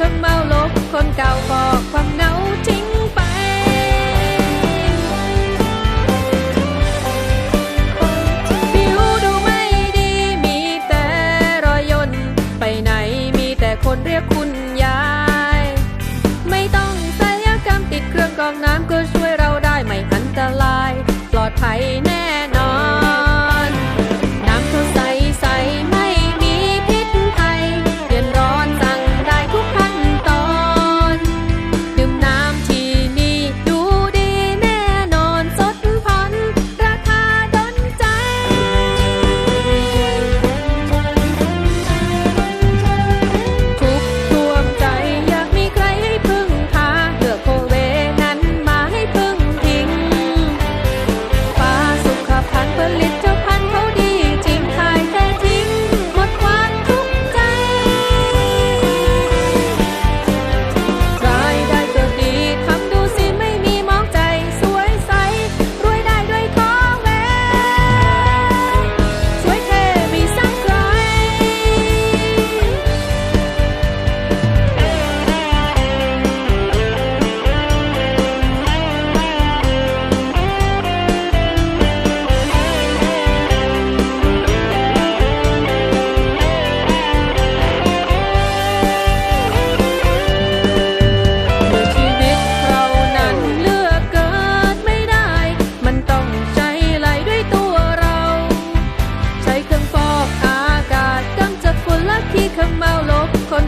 เครื่องเมาลบคนเก่าบอกความเหงาทิ้งไปผิวดูไม่ดีมีแต่รอยยนไปไหนมีแต่คนเรียกคุณยาย ไม่ต้องศัลยกรรมติดเครื่องกรองน้ำก็ช่วยเราได้ไม่อันตราย ปลอดภัยนะ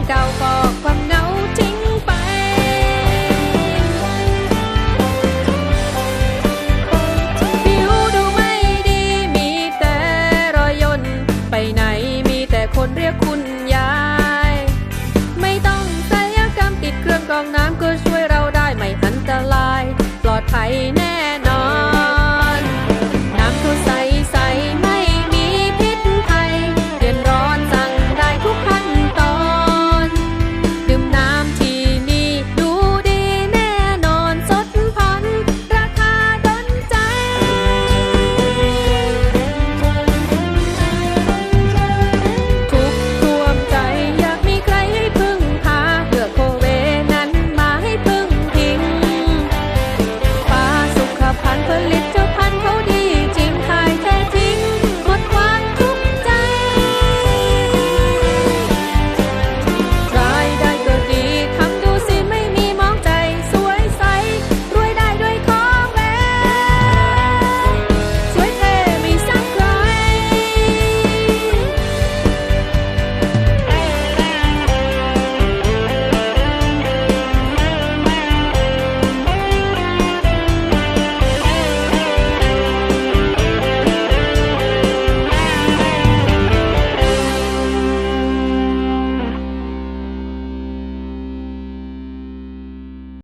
เก่ากความเหงาทิ้งไป ผิวดูไม่ดีมีแต่รอยย่นไปไหนมีแต่คนเรียกคุณยาย ไม่ต้องศัลยกรรมติดเครื่องกรองน้ำก็